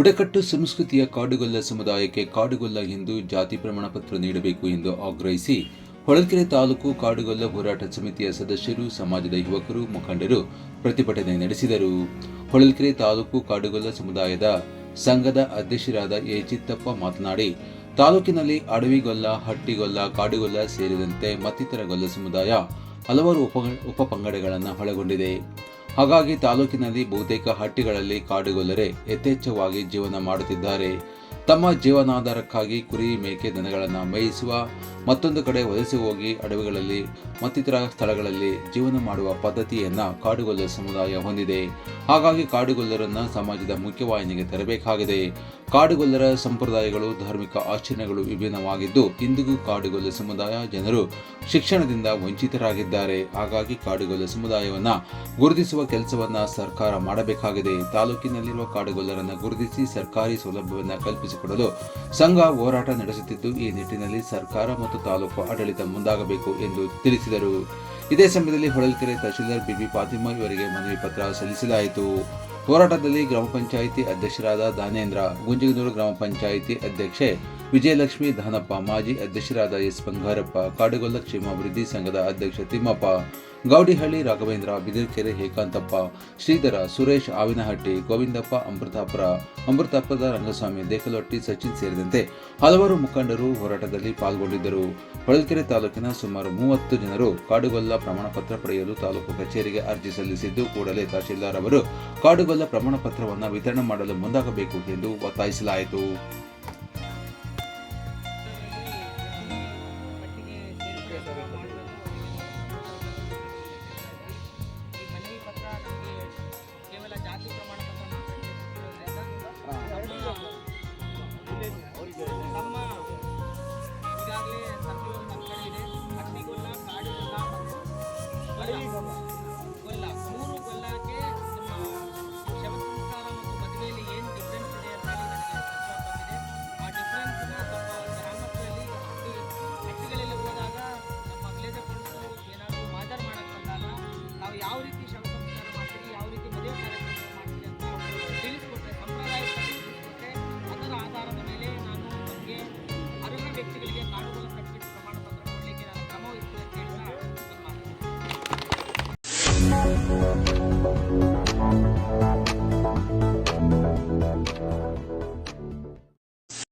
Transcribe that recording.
ಬುಡಕಟ್ಟು ಸಂಸ್ಕೃತಿಯ ಕಾಡುಗೊಲ್ಲ ಸಮುದಾಯಕ್ಕೆ ಕಾಡುಗೊಲ್ಲ ಎಂದು ಜಾತಿ ಪ್ರಮಾಣ ಪತ್ರ ನೀಡಬೇಕು ಎಂದು ಆಗ್ರಹಿಸಿ ಹೊಳಲ್ಕೆರೆ ತಾಲೂಕು ಕಾಡುಗೊಲ್ಲ ಹೋರಾಟ ಸಮಿತಿಯ ಸದಸ್ಯರು, ಸಮಾಜದ ಯುವಕರು, ಮುಖಂಡರು ಪ್ರತಿಭಟನೆ ನಡೆಸಿದರು. ಹೊಳಲ್ಕೆರೆ ತಾಲೂಕು ಕಾಡುಗೊಲ್ಲ ಸಮುದಾಯದ ಸಂಘದ ಅಧ್ಯಕ್ಷರಾದ ಎ. ಚಿತ್ತಪ್ಪ ಮಾತನಾಡಿ, ತಾಲೂಕಿನಲ್ಲಿ ಅಡವಿಗೊಲ್ಲ, ಹಟ್ಟಿಗೊಲ್ಲ, ಕಾಡುಗೊಲ್ಲ ಸೇರಿದಂತೆ ಮತ್ತಿತರ ಗೊಲ್ಲ ಸಮುದಾಯ ಹಲವಾರು ಉಪ, ಉಪಪಂಗಡಗಳನ್ನು ಒಳಗೊಂಡಿದೆ. ಹಾಗಾಗಿ ತಾಲೂಕಿನಲ್ಲಿ ಬಹುತೇಕ ಹಟ್ಟಿಗಳಲ್ಲಿ ಕಾಡುಗೊಲ್ಲರೆ ಯಥೇಚ್ಛವಾಗಿ ಜೀವನ ಮಾಡುತ್ತಿದ್ದಾರೆ. ತಮ್ಮ ಜೀವನಾಧಾರಕ್ಕಾಗಿ ಕುರಿ ಮೇಕೆ ದನಗಳನ್ನು ಮೇಯಿಸುವ, ಮತ್ತೊಂದು ಕಡೆ ವಲಸೆ ಹೋಗಿ ಅಡವಿಗಳಲ್ಲಿ, ಮತ್ತಿತರ ಸ್ಥಳಗಳಲ್ಲಿ ಜೀವನ ಮಾಡುವ ಪದ್ಧತಿಯನ್ನು ಕಾಡುಗೊಲ್ಲರ ಸಮುದಾಯ ಹೊಂದಿದೆ. ಹಾಗಾಗಿ ಕಾಡುಗೊಲ್ಲರನ್ನು ಸಮಾಜದ ಮುಖ್ಯವಾಹಿನಿಗೆ ತರಬೇಕಾಗಿದೆ. ಕಾಡುಗೊಲ್ಲರ ಸಂಪ್ರದಾಯಗಳು, ಧಾರ್ಮಿಕ ಆಚರಣೆಗಳು ವಿಭಿನ್ನವಾಗಿದ್ದು, ಇಂದಿಗೂ ಕಾಡುಗೊಲ್ಲ ಸಮುದಾಯ ಜನರು ಶಿಕ್ಷಣದಿಂದ ವಂಚಿತರಾಗಿದ್ದಾರೆ. ಹಾಗಾಗಿ ಕಾಡುಗೊಲ್ಲ ಸಮುದಾಯವನ್ನ ಗುರುತಿಸುವ ಕೆಲಸವನ್ನ ಸರ್ಕಾರ ಮಾಡಬೇಕಾಗಿದೆ. ತಾಲೂಕಿನಲ್ಲಿರುವ ಕಾಡುಗೊಲ್ಲರನ್ನು ಗುರುತಿಸಿ ಸರ್ಕಾರಿ ಸೌಲಭ್ಯವನ್ನು ಕಲ್ಪಿಸಿಕೊಡಲು ಸಂಘ ಹೋರಾಟ ನಡೆಸುತ್ತಿದ್ದು, ಈ ನಿಟ್ಟಿನಲ್ಲಿ ಸರ್ಕಾರ ಮತ್ತು ತಾಲೂಕು ಆಡಳಿತ ಮುಂದಾಗಬೇಕು ಎಂದು ತಿಳಿಸಿದರು. ಇದೇ ಸಮಯದಲ್ಲಿ ಹೊಳಲ್ಕೆರೆ ತಹಶೀಲ್ದಾರ್ ಬಿಬಿ ಫಾತಿಮಾ ಇವರಿಗೆ ಮನವಿ ಪತ್ರ ಸಲ್ಲಿಸಲಾಯಿತು. ಹೋರಾಟದಲ್ಲಿ ಗ್ರಾಮ ಪಂಚಾಯಿತಿ ಅಧ್ಯಕ್ಷರಾದ ದಾನೇಂದ್ರ, ಗುಂಜಗನೂರು ಗ್ರಾಮ ಪಂಚಾಯಿತಿ ಅಧ್ಯಕ್ಷೆ ವಿಜಯಲಕ್ಷ್ಮಿ ದಾನಪ್ಪ ಮಾಜಿ ಅಧ್ಯಕ್ಷರಾದ ಎಸ್ ಬಂಗಾರಪ್ಪ, ಕಾಡುಗೊಲ್ಲ ಕ್ಷೇಮಾಭಿವೃದ್ಧಿ ಸಂಘದ ಅಧ್ಯಕ್ಷ ತಿಮ್ಮಪ್ಪ, ಗೌಡಿಹಳ್ಳಿ ರಾಘವೇಂದ್ರ, ಬಿದಿರ್ಕೆರೆ ಹೇಕಾಂತಪ್ಪ, ಶ್ರೀಧರ, ಸುರೇಶ್ ಆವಿನಹಟ್ಟಿ, ಗೋವಿಂದಪ್ಪ ಅಮೃತಾಪುರ ಅಮೃತಾಪುರದ ರಂಗಸ್ವಾಮಿ ದೇಕಲೊಟ್ಟಿ ಸಚಿನ್ ಸೇರಿದಂತೆ ಹಲವಾರು ಮುಖಂಡರು ಹೋರಾಟದಲ್ಲಿ ಪಾಲ್ಗೊಂಡಿದ್ದರು. ಹೊಳಲ್ಕೆರೆ ತಾಲೂಕಿನ ಸುಮಾರು ಮೂವತ್ತು ಜನರು ಕಾಡುಗೊಲ್ಲ ಪ್ರಮಾಣ ಪತ್ರ ಪಡೆಯಲು ತಾಲೂಕು ಕಚೇರಿಗೆ ಅರ್ಜಿ ಸಲ್ಲಿಸಿದ್ದು ಕೂಡಲೇ ತಹಶೀಲ್ದಾರ್ ಅವರು ಕಾಡುಗೊಲ್ಲ ಪ್ರಮಾಣ ಪತ್ರವನ್ನು ವಿತರಣೆ ಮಾಡಲು ಮುಂದಾಗಬೇಕು ಎಂದು ಒತ್ತಾಯಿಸಲಾಯಿತು.